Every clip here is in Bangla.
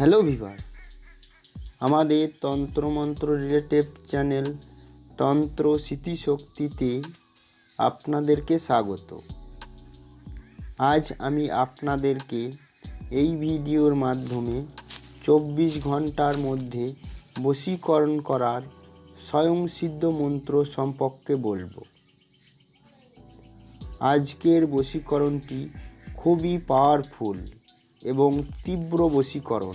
হ্যালো ভিভাস আমাদের তন্ত্রমন্ত্র রিলেটিভ চ্যানেল তন্ত্র স্মৃতিশক্তিতে আপনাদেরকে স্বাগত। আজ আমি আপনাদেরকে এই ভিডিওর মাধ্যমে চব্বিশ ঘণ্টার মধ্যে বশীকরণ করার স্বয়ংসিদ্ধ মন্ত্র সম্পর্কে বলব। আজকের বশীকরণটি খুবই পাওয়ারফুল এবং তীব্র বশীকরণ।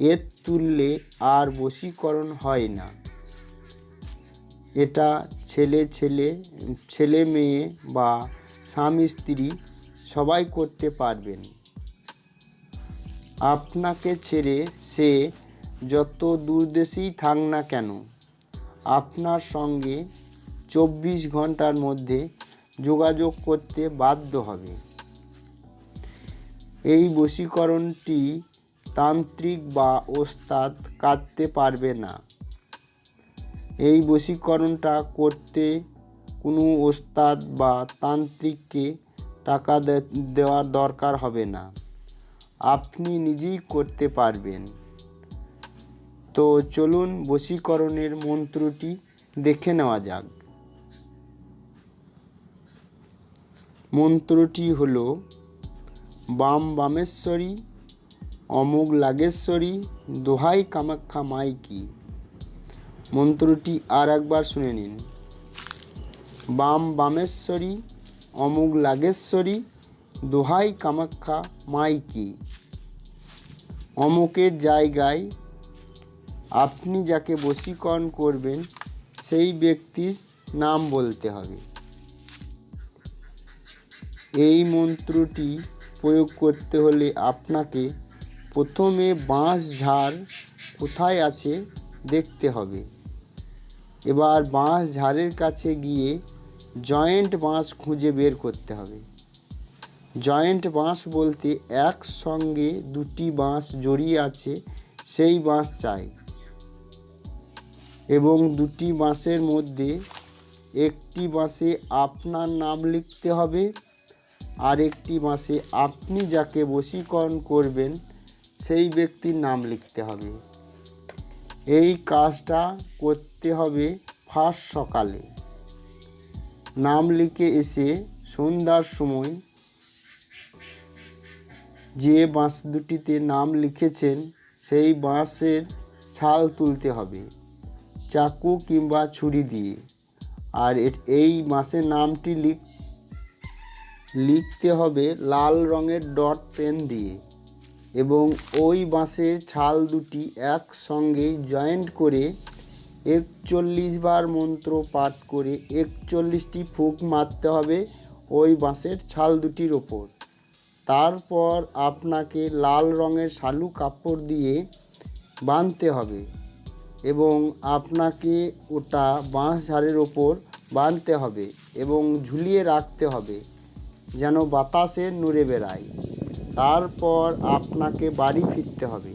এর তুললে আর বশীকরণ হয় না। এটা ছেলে ছেলে ছেলে মেয়ে বা স্বামী স্ত্রী সবাই করতে পারবেন। আপনাকে ছেড়ে সে যত দূরদেশেই থাক না কেন, আপনার সঙ্গে চব্বিশ ঘণ্টার মধ্যে যোগাযোগ করতে বাধ্য হবে। এই বশীকরণটি তান্ত্রিক বা ওস্তাদ কাটতে পারবে না। এই বশীকরণটা করতে কোনো ওস্তাদ বা তান্ত্রিককে টাকা দেওয়ার দরকার হবে না। আপনি নিজেই করতে পারবেন। তো চলুন বশীকরণের মন্ত্রটি দেখে নেওয়া যাক। মন্ত্রটি হলো বাম বামেশ্বরী অমুক লাগেশ্বরী, দোহাই কামাখ্যা মাই কি মন্ত্রটি আর একবার শুনে নিন। বাম বামেশ্বরী অমুক লাগেশ্বরী, দোহাই কামাখ্যা মাই কি অমুকের জায়গায় আপনি যাকে বশীকরণ করবেন, সেই ব্যক্তির নাম বলতে হবে। এই মন্ত্রটি প্রয়োগ করতে হলে আপনাকে প্রথমে বাঁশ ঝাড় কোথায় আছে দেখতে হবে। এবার বাঁশ ঝাড়ের কাছে গিয়ে জয়েন্ট বাঁশ খুঁজে বের করতে হবে। জয়েন্ট বাঁশ বলতে একসঙ্গে দুটি বাঁশ জড়িয়ে আছে, সেই বাঁশ চাই। এবং দুটি বাঁশের মধ্যে একটি বাঁশে আপনার নাম লিখতে হবে। আর একটি মাসে আপনি যাকে বশীকরণ করবেন, সেই ব্যক্তির নাম লিখতে হবে। এই কাজটা করতে হবে ফার্স্ট সকালে। নাম লিখে এসে সন্ধ্যার সময় যে বাঁশ দুটিতে নাম লিখেছেন, সেই বাঁশের ছাল তুলতে হবে, চাকু কিংবা ছুরি দিয়ে। আর এই মাসের নামটি লিখ লিখতে হবে লাল রঙের ডট পেন দিয়ে এবং ওই বাঁশের ছাল দুটি একসঙ্গে জয়েন্ট করে একচল্লিশ বার মন্ত্র পাঠ করে একচল্লিশটি ফুক মারতে হবে ওই বাঁশের ছাল দুটির ওপর। তারপর আপনাকে লাল রঙের শালু কাপড় দিয়ে বাঁধতে হবে এবং আপনাকে ওটা বাঁশ ঝাড়ের ওপর বাঁধতে হবে এবং ঝুলিয়ে রাখতে হবে। যেন বাতাসে নড়ে বেড়ায়। তারপর আপনাকে বাড়ি ফিরতে হবে।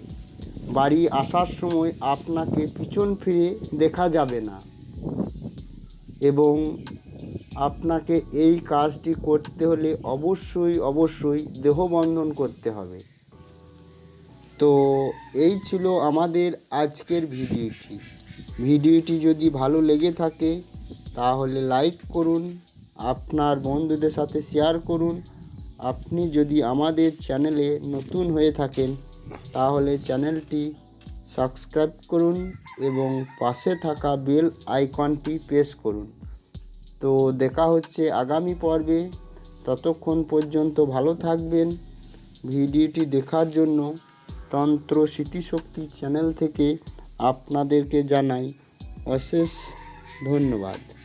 বাড়ি আসার সময় আপনাকে পিছন ফিরে দেখা যাবে না। এবং আপনাকে এই কাজটি করতে হলে অবশ্যই অবশ্যই দেহবন্ধন করতে হবে। তো এই ছিল আমাদের আজকের ভিডিওটি। ভিডিওটি যদি ভালো লেগে থাকে, তাহলে লাইক করুন আপনার বন্ধুদের সাথে শেয়ার করুন। আপনি যদি আমাদের চ্যানেলে নতুন হয়ে থাকেন, তাহলে চ্যানেলটি সাবস্ক্রাইব করুন এবং পাশে থাকা বেল আইকনটি প্রেস করুন। তো দেখা হচ্ছে আগামী পর্বে। ততক্ষণ পর্যন্ত ভালো থাকবেন। ভিডিওটি দেখার জন্য তন্ত্র স্মৃতিশক্তি চ্যানেল থেকে আপনাদেরকে জানাই অশেষ ধন্যবাদ।